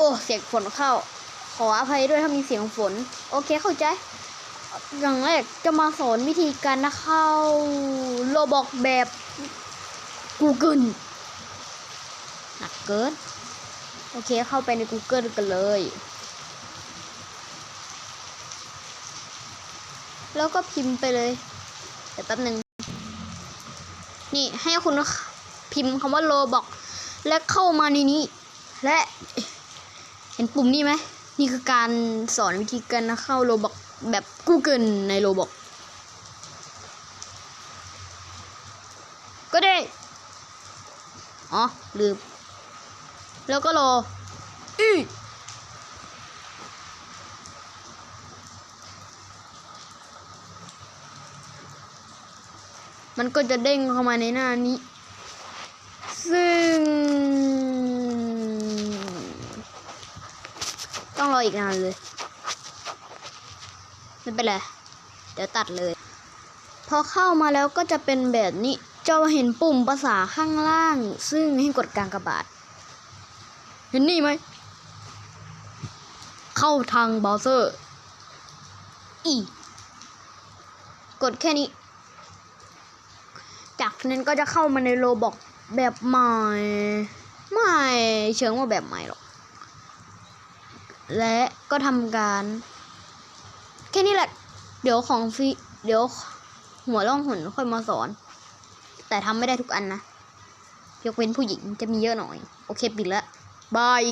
โอ้เสียงฝนเข้า ขออภัยด้วยถ้ามีเสียงฝน โอเคเข้าใจ อย่างแรกจะมาสอนวิธีการนะเข้าโลบอกแบบ Google หนักเกิน โอเคเข้าไปใน Google กันเลย แล้วก็พิมพ์ไปเลยเดี๋ยวแป๊บหนึ่งนี่ให้คุณพิมพ์คำว่าโลบอก และเข้ามาในนี้ และ ห็นปุ่มนี้ไหมนี่คือการสอนวิธีการเข้าโลบอกแบบ Google ในโลบอกก็ได้ อ๋อ ลืม แล้วก็รออีมันก็จะเด้งเข้ามาในหน้านี้ ซึ่ง ต้องรออีกนานเลย ไม่เป็นไร เดี๋ยวตัดเลย พอเข้ามาแล้วก็จะเป็นแบบนี้ จะเห็นปุ่มภาษาข้างล่าง ซึ่งให้กดกลางกระบาด เห็นนี่ไหม เข้าทางเบราว์เซอร์ อีกดแค่นี้ จากนั้นก็จะเข้ามาในโลบอกแบบใหม่ ไม่เชิงว่าแบบใหม่หรอก และก็ทำการแค่นี้แหละ เดี๋ยวของฟรีเดี๋ยวหัวล่องหนค่อยมาสอน แต่ทำไม่ได้ทุกอันนะ ยกเว้นผู้หญิงจะมีเยอะหน่อย โอเค ปิดละบาย